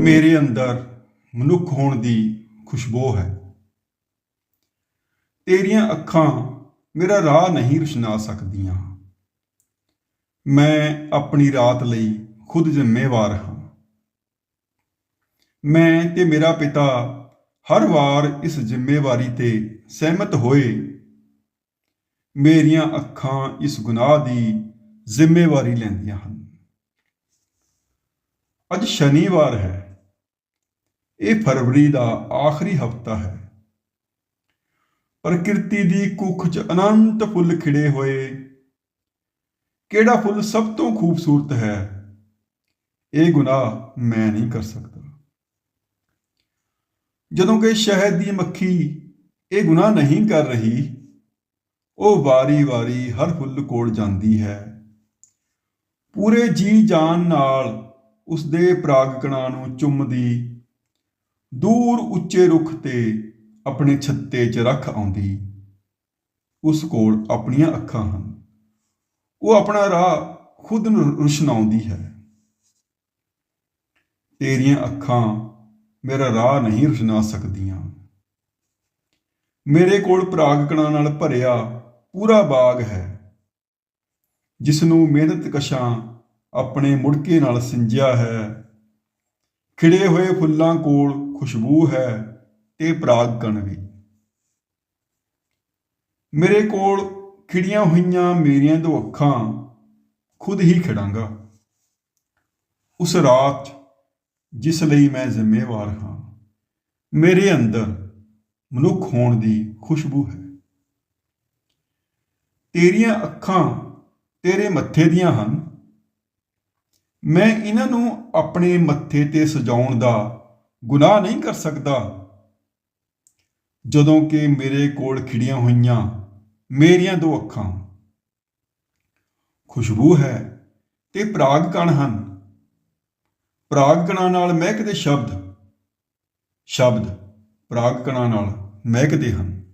ਮੇਰੇ ਅੰਦਰ ਮਨੁੱਖ ਹੋਣ ਦੀ ਖੁਸ਼ਬੂ ਹੈ। ਤੇਰੀਆਂ ਅੱਖਾਂ ਮੇਰਾ ਰਾਹ ਨਹੀਂ ਰੁਸ਼ਨਾ ਸਕਦੀਆਂ। ਮੈਂ ਆਪਣੀ ਰਾਤ ਲਈ ਖੁਦ ਜ਼ਿੰਮੇਵਾਰ ਹਾਂ। ਮੈਂ ਤੇ ਮੇਰਾ ਪਿਤਾ ਹਰ ਵਾਰ ਇਸ ਜ਼ਿੰਮੇਵਾਰੀ ਤੇ ਸਹਿਮਤ ਹੋਏ। ਮੇਰੀਆਂ ਅੱਖਾਂ ਇਸ ਗੁਨਾਹ ਦੀ ਜ਼ਿੰਮੇਵਾਰੀ ਲੈਂਦੀਆਂ ਹਨ। ਅੱਜ ਸ਼ਨੀਵਾਰ ਹੈ। ਇਹ ਫਰਵਰੀ ਦਾ ਆਖਰੀ ਹਫਤਾ ਹੈ। ਪ੍ਰਕਿਰਤੀ ਦੀ ਕੁੱਖ 'ਚ ਅਨੰਤ ਫੁੱਲ ਖਿੜੇ ਹੋਏ। ਕਿਹੜਾ ਫੁੱਲ ਸਭ ਤੋਂ ਖੂਬਸੂਰਤ ਹੈ? ਇਹ ਗੁਨਾਹ ਮੈਂ ਨਹੀਂ ਕਰ ਸਕਦਾ। ਜਦੋਂ ਕਿ ਸ਼ਹਿਦ ਦੀ ਮੱਖੀ ਇਹ ਗੁਨਾਹ ਨਹੀਂ ਕਰ ਰਹੀ, ਉਹ ਵਾਰੀ-ਵਾਰੀ ਹਰ ਫੁੱਲ ਕੋਲ ਜਾਂਦੀ ਹੈ। ਪੂਰੇ ਜੀ ਜਾਨ ਨਾਲ ਉਸ ਦੇ ਪਰਾਗਕਣਾਂ ਨੂੰ ਚੁੰਮਦੀ ਦੂਰ ਉੱਚੇ ਰੁੱਖ ਤੇ ਆਪਣੇ ਛੱਤੇ 'ਚ ਰੱਖ ਆਉਂਦੀ। ਉਸ ਕੋਲ ਆਪਣੀਆਂ ਅੱਖਾਂ ਹਨ। ਉਹ ਆਪਣਾ ਰਾਹ ਖੁਦ ਨੂੰ ਰੁਸ਼ਨਾਉਂਦੀ ਹੈ। ਤੇਰੀਆਂ ਅੱਖਾਂ ਮੇਰਾ ਰਾਹ ਨਹੀਂ ਰੁਸ਼ਨਾ ਸਕਦੀਆਂ। ਮੇਰੇ ਕੋਲ ਪ੍ਰਾਗਕਣਾਂ ਨਾਲ ਭਰਿਆ ਪੂਰਾ ਬਾਗ ਹੈ। ਜਿਸ ਨੂੰ ਮਿਹਨਤ ਕਸ਼ਾਂ ਆਪਣੇ ਮੁੜਕੇ ਨਾਲ ਸਿੰਜਿਆ ਹੈ। ਖਿੜੇ ਹੋਏ ਫੁੱਲਾਂ ਕੋਲ ਖੁਸ਼ਬੂ ਹੈ ਤੇ ਪ੍ਰਾਗ ਕਣ ਵੀ। ਮੇਰੇ ਕੋਲ ਖਿੜੀਆਂ ਹੋਈਆਂ ਮੇਰੀਆਂ ਦੋ ਅੱਖਾਂ, ਖੁਦ ਹੀ ਖਿੜਾਂਗਾ। ਉਸ ਰਾਤ ਜਿਸ ਲਈ ਮੈਂ ਜ਼ਿੰਮੇਵਾਰ ਹਾਂ, ਮੇਰੇ ਅੰਦਰ ਮਨੁੱਖ ਹੋਣ ਦੀ ਖੁਸ਼ਬੂ ਹੈ। ਤੇਰੀਆਂ ਅੱਖਾਂ ਤੇਰੇ ਮੱਥੇ ਦੀਆਂ ਹਨ। ਮੈਂ ਇਹਨਾਂ ਨੂੰ ਆਪਣੇ ਮੱਥੇ ਤੇ ਸਜਾਉਣ ਦਾ ਗੁਨਾਹ ਨਹੀਂ ਕਰ ਸਕਦਾ। ਜਦੋਂ ਕਿ ਮੇਰੇ ਕੋਲ ਖਿੜੀਆਂ ਹੋਈਆਂ, ਮੇਰੀਆਂ ਦੋ ਅੱਖਾਂ। ਖੁਸ਼ਬੂ ਹੈ ਤੇ ਪ੍ਰਾਗ ਕਣ ਹਨ। ਪ੍ਰਾਗ ਕਣਾਂ ਨਾਲ ਮਹਿਕਦੇ ਸ਼ਬਦ। ਸ਼ਬਦ ਪ੍ਰਾਗ ਕਣਾਂ ਨਾਲ ਮਹਿਕਦੇ ਹਨ।